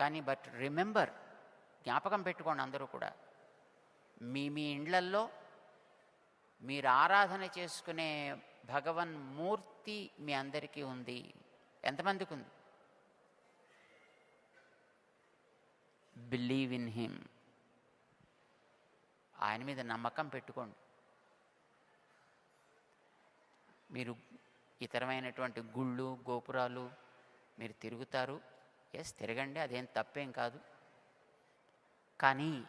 కానీ but remember జ్ఞాపకం పెట్టుకోండి అందరూ కూడా. మీ మీ ఇండ్లల్లో మీరు ఆరాధన చేసుకునే భగవన్ మూర్తి మీ అందరికీ ఉంది. ఎంతమందికి ఉంది? బిలీవ్ ఇన్ హిమ్ ఆయన మీద నమ్మకం పెట్టుకోండి. మీరు ఇతరమైనటువంటి గుళ్ళు గోపురాలు మీరు తిరుగుతారు. ఎస్ తిరగండి అదేం తప్పేం కాదు. కానీ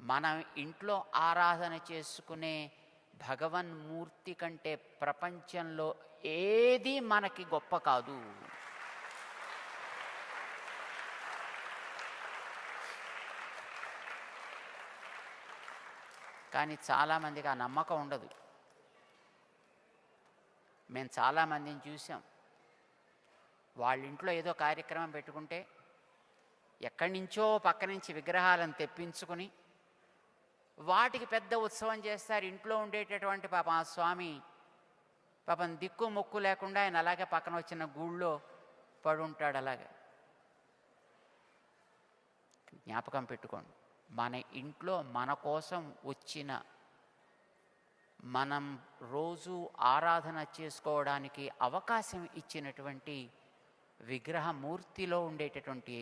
మనం ఇంట్లో ఆరాధన చేసుకునే భగవన్ మూర్తి కంటే ప్రపంచంలో ఏది మనకి గొప్ప కాదు. కానీ చాలామందికి ఆ నమ్మకం ఉండదు. మేము చాలామందిని చూసాం. వాళ్ళ ఇంట్లో ఏదో కార్యక్రమం పెట్టుకుంటే ఎక్కడి నుంచో పక్క నుంచి విగ్రహాలను తెప్పించుకుని వాటికి పెద్ద ఉత్సవం చేస్తారు. ఇంట్లో ఉండేటటువంటి పాపం ఆ స్వామి పాపం దిక్కు మొక్కు లేకుండా ఆయన అలాగే పక్కన వచ్చిన గూళ్ళో పడుంటాడు అలాగే. జ్ఞాపకం పెట్టుకోండి. మన ఇంట్లో మన కోసం వచ్చిన మనం రోజు ఆరాధన చేసుకోవడానికి అవకాశం ఇచ్చినటువంటి విగ్రహమూర్తిలో ఉండేటటువంటి